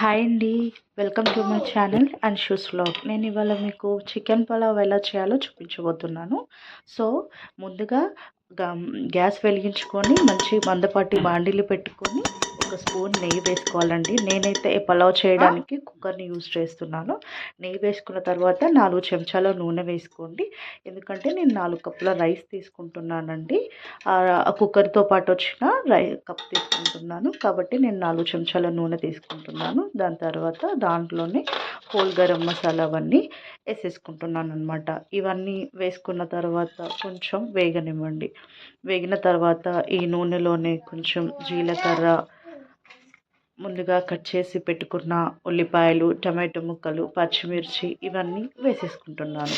Hi అండి welcome to my channel and shoes vlog నేను ఇవాళ మీకు చికెన్ పలావ్ ఎలా చేయాలో చూపించబోతున్నాను. సో ముందుగా గ్యాస్ వెలిగించుకొని మంచి మందపాటి బాండీలు పెట్టుకొని ఒక స్పూన్ నెయ్యి వేసుకోవాలండి. నేనైతే పలావ్ చేయడానికి కుక్కర్ని యూజ్ చేస్తున్నాను. నెయ్యి వేసుకున్న తర్వాత నాలుగు చెంచాల నూనె వేసుకోండి. ఎందుకంటే నేను నాలుగు కప్పుల రైస్ తీసుకుంటున్నానండి. ఆ కుక్కర్తో పాటు వచ్చిన రై కప్ తీసుకుంటున్నాను. కాబట్టి నేను నాలుగు చెంచాల నూనె తీసుకుంటున్నాను. దాని తర్వాత దాంట్లోనే హోల్ గరం మసాలా అవన్నీ వేసేసుకుంటున్నాను అనమాట ఇవన్నీ వేసుకున్న తర్వాత కొంచెం వేగనివ్వండి. వేగిన తర్వాత ఈ నూనెలోనే కొంచెం జీలకర్ర ముందుగా కట్ చేసి పెట్టుకున్న ఉల్లిపాయలు టమాటో ముక్కలు పచ్చిమిర్చి ఇవన్నీ వేసేసుకుంటున్నాను.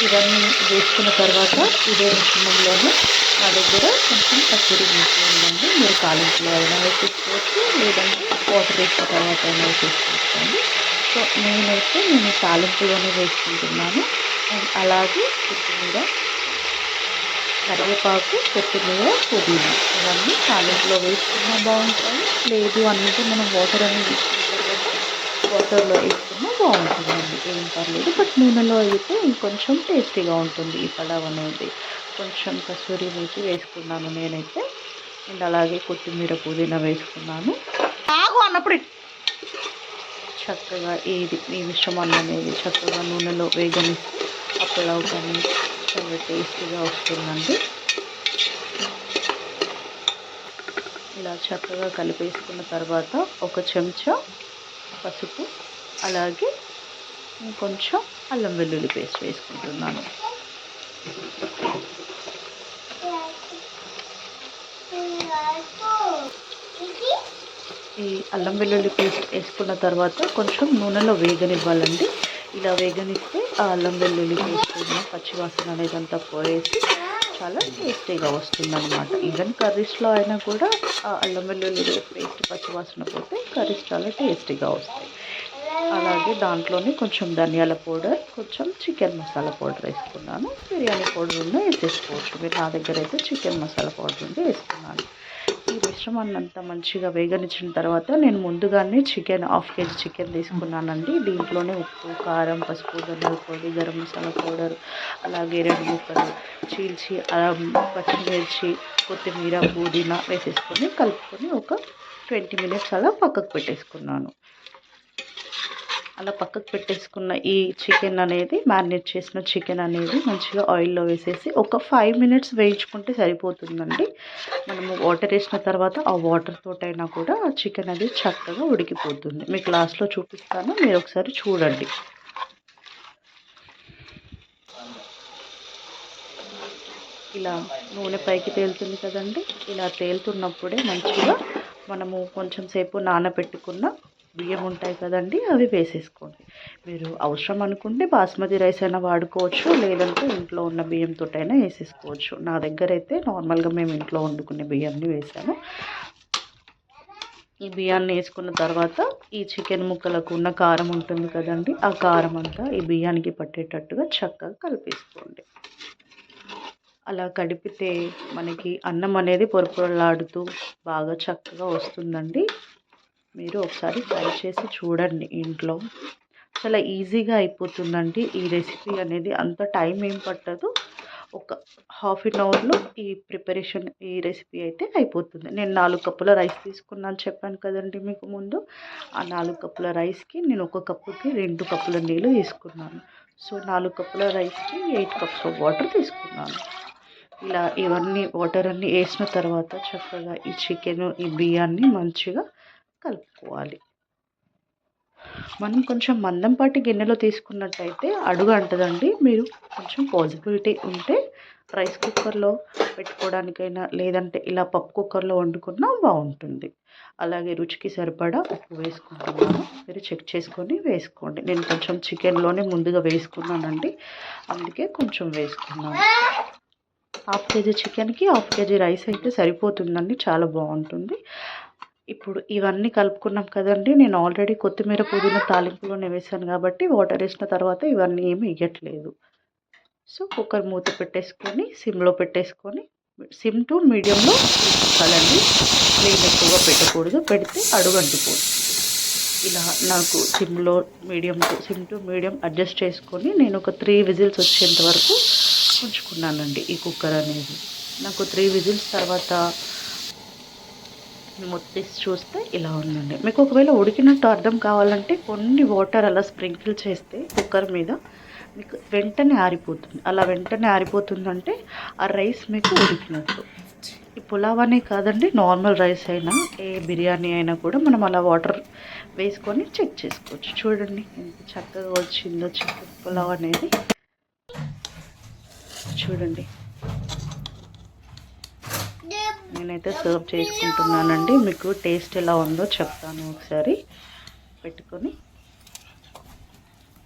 ఇవన్నీ వేసుకున్న తర్వాత ఇదే మిశ్రమంలోనే నా దగ్గర కొంచెం కస్తూరి మెంతి ఉందండి మీరు కాలింపులో అయినా వేసేసుకోవచ్చు లేదంటే వాటర్ వేసిన తర్వాత అయినా వేసేసుకోవచ్చండి సో నేనైతే నేను తాలింపులోనే వేసుకుంటున్నాను. అండ్ అలాగే కొత్తిమీర కరివేపాకు కొత్తిమీర పుదీనా. ఇవన్నీ తాలింపులో వేసుకున్నా బాగుంటాయి లేదు అంటే మనం వాటర్ అనేది వాటర్లో వేసుకున్నా బాగుంటుందండి. ఏం పర్లేదు. బట్ నూనెలో అయితే ఇంకొంచెం టేస్టీగా ఉంటుంది ఈ పలావ్ అనేది. కొంచెం కసూరి మేతి వేసుకున్నాను నేనైతే. అండ్ అలాగే కొత్తిమీర పుదీనా వేసుకున్నాను. ఆగు అన్నప్పుడు చక్కగా ఇది ఈ మిశ్రమాన్ని అనేది చక్కగా నూనెలో వేగని ఆ పులావ్ కానీ చాలా టేస్టీగా వస్తుందండి. ఇలా చక్కగా కలిపేసుకున్న తర్వాత ఒక చెంచా పసుపు అలాగే కొంచెం అల్లం వెల్లుల్లి పేస్ట్ వేసుకుంటున్నాను. ఈ అల్లం వెల్లుల్లి పేస్ట్ వేసుకున్న తర్వాత కొంచెం నూనెలో వేగనివ్వాలండి. ఇలా వేగనిస్తే ఆ అల్లం వెల్లుల్లి పేస్ట్ పచ్చివాసన అనేది అంతా పోయేసి చాలా టేస్టీగా వస్తుంది అనమాట ఈవెన్ కర్రీస్లో అయినా కూడా ఆ అల్లం వెల్లుల్లి పేస్ట్ పచ్చివాసన పోతే కర్రీస్ చాలా టేస్టీగా వస్తాయి. అలాగే దాంట్లోనే కొంచెం ధనియాల పౌడర్ కొంచెం చికెన్ మసాలా పౌడర్ వేసుకున్నాను. బిర్యానీ పౌడర్ ఉన్న వేసేసుకోవచ్చు మీరు నా దగ్గర అయితే చికెన్ మసాలా పౌడర్ ఉంటే వేసుకున్నాను. ఈ మిశ్రమాన్ని అంతా మంచిగా వేగనిచ్చిన తర్వాత నేను ముందుగానే చికెన్ హాఫ్ కేజీ చికెన్ తీసుకున్నానండి. దీంట్లోనే ఉప్పు కారం పసుపు ధనియాల పొడి గరం మసాలా పౌడర్ అలాగే రెండు ముక్కలు చీల్చి పచ్చిమిర్చి కొత్తిమీర పుదీనా వేసేసుకొని కలుపుకొని ఒక ట్వంటీ మినిట్స్ అలా పక్కకు పెట్టేసుకున్నాను. అలా పక్కకు పెట్టేసుకున్న ఈ చికెన్ అనేది మ్యారినేట్ చేసిన చికెన్ అనేది మంచిగా ఆయిల్లో వేసేసి ఒక ఫైవ్ మినిట్స్ వేయించుకుంటే సరిపోతుందండి. మనము వాటర్ వేసిన తర్వాత ఆ వాటర్ తోటైనా కూడా ఆ చికెన్ అనేది చక్కగా ఉడికిపోతుంది. మీకు లాస్ట్లో చూపిస్తాను మీరు ఒకసారి చూడండి. ఇలా నూనె పైకి తేలుతుంది కదండి. ఇలా తేలుతున్నప్పుడే మంచిగా మనము కొంచెం సేపు నానబెట్టుకున్న బియ్యం ఉంటాయి కదండి అవి వేసేసుకోండి. మీరు అవసరం అనుకుంటే బాస్మతి రైస్ అయినా వాడుకోవచ్చు లేదంటే ఇంట్లో ఉన్న బియ్యంతో అయినా వేసేసుకోవచ్చు. నా దగ్గర అయితే నార్మల్గా మేము ఇంట్లో వండుకునే బియ్యాన్ని వేసాను ఈ బియ్యాన్ని వేసుకున్న తర్వాత ఈ చికెన్ ముక్కలకు ఉన్న కారం ఉంటుంది కదండి ఆ కారం అంతా ఈ బియ్యానికి పట్టేటట్టుగా చక్కగా కలిపేసుకోండి. అలా కడిపితే మనకి అన్నం అనేది పొరపొరలాడుతూ బాగా చక్కగా వస్తుందండి. మీరు ఒకసారి ట్రై చేసి చూడండి ఇంట్లో. చాలా ఈజీగా అయిపోతుందండి ఈ రెసిపీ అనేది. అంత టైం ఏం పట్టదు. ఒక హాఫ్ అన్ అవర్లో ఈ ప్రిపరేషన్ ఈ రెసిపీ అయితే అయిపోతుంది. నేను నాలుగు కప్పుల రైస్ తీసుకున్నాను చెప్పాను కదండి మీకు ముందు. ఆ నాలుగు కప్పుల రైస్కి నేను ఒక కప్పుకి రెండు కప్పుల నీళ్ళు తీసుకున్నాను. సో నాలుగు కప్పుల రైస్కి ఎయిట్ కప్స్ ఆఫ్ వాటర్ తీసుకున్నాను. ఇలా ఇవన్నీ వాటర్ అన్నీ వేసిన తర్వాత చక్కగా ఈ చికెన్ ఈ బియ్యాన్ని మంచిగా కలుపుకోవాలి. మనం కొంచెం మందంపాటి గిన్నెలో తీసుకున్నట్టయితే అడుగు అంటదండి. మీరు కొంచెం పాజిబిలిటీ ఉంటే రైస్ కుక్కర్లో పెట్టుకోవడానికైనా లేదంటే ఇలా పప్పు కుక్కర్లో వండుకున్నా బాగుంటుంది. అలాగే రుచికి సరిపడా ఉప్పు వేసుకుంటున్నాను. మీరు చెక్ చేసుకొని వేసుకోండి. నేను కొంచెం చికెన్లోనే ముందుగా వేసుకున్నానండి. అందుకే కొంచెం వేసుకున్నాను. హాఫ్ కేజీ చికెన్కి హాఫ్ కేజీ రైస్ అయితే సరిపోతుందండి. చాలా బాగుంటుంది. ఇప్పుడు ఇవన్నీ కలుపుకున్నాం కదండి. నేను ఆల్రెడీ కొత్తిమీర పుదీనా తాలింపులోనే వేసాను కాబట్టి వాటర్ వేసిన తర్వాత ఇవన్నీ ఏమి వేయట్లేదు. సో కుక్కర్ మూత పెట్టేసుకొని సిమ్లో పెట్టేసుకొని సిమ్ టు మీడియంలో కలండి. ఫ్లేమ్ ఎక్కువగా పెట్టకూడదు. పెడితే అడుగు ఇలా నాకు సిమ్లో medium to sim to medium adjust చేసుకొని నేను ఒక త్రీ విజిల్స్ వచ్చేంత వరకు ఉంచుకున్నానండి ఈ కుక్కర్ అనేది. నాకు త్రీ విజిల్స్ తర్వాత మొత్తం చూస్తే ఇలా ఉందండి. మీకు ఒకవేళ ఉడికినట్టు అర్థం కావాలంటే కొన్ని వాటర్ అలా స్ప్రింకిల్ చేస్తే కుక్కర్ మీద మీకు వెంటనే ఆరిపోతుంది. అలా వెంటనే ఆరిపోతుందంటే ఆ రైస్ మీకు ఉడికినట్టు. ఈ పులావ్ అనే కాదండి నార్మల్ రైస్ అయినా ఏ బిర్యానీ అయినా కూడా మనం అలా వాటర్ వేసుకొని చెక్ చేసుకోవచ్చు. చూడండి ఎంత చక్కగా వచ్చిందో చికెన్ పులావ్ అనేది. చూడండి. నేనైతే సర్వ్ చేసుకుంటున్నానండి. మీకు టేస్ట్ ఎలా ఉందో చెప్తాను ఒకసారి. పెట్టుకొని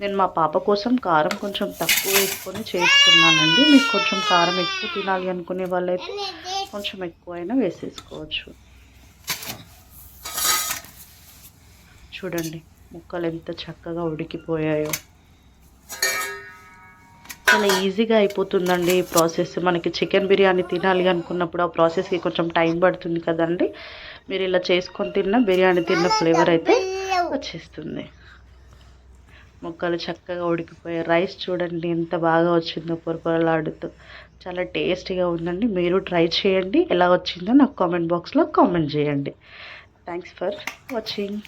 నేను మా పాప కోసం కారం కొంచెం తక్కువ వేసుకొని చేసుకున్నానండి. మీకు కొంచెం కారం ఎక్కువ తినాలి అనుకునే వాళ్ళైతే కొంచెం ఎక్కువైనా వేసేసుకోవచ్చు. చూడండి ముక్కలు ఎంత చక్కగా ఉడికిపోయాయో. చాలా ఈజీగా అయిపోతుందండి ఈ ప్రాసెస్ మనకి చికెన్ బిర్యానీ తినాలి అనుకున్నప్పుడు ఆ ప్రాసెస్కి కొంచెం టైం పడుతుంది కదండి. మీరు ఇలా చేసుకొని తిన్న బిర్యానీ తిన్న ఫ్లేవర్ అయితే వచ్చేస్తుంది. ముక్కలు చక్కగా ఉడికిపోయాయి. రైస్ చూడండి ఎంత బాగా వచ్చిందో పొరపొరలాడుతూ. చాలా టేస్టీగా ఉందండి. మీరు ట్రై చేయండి. ఎలా వచ్చిందో నాకు కామెంట్ బాక్స్లో కామెంట్ చేయండి. Thanks for watching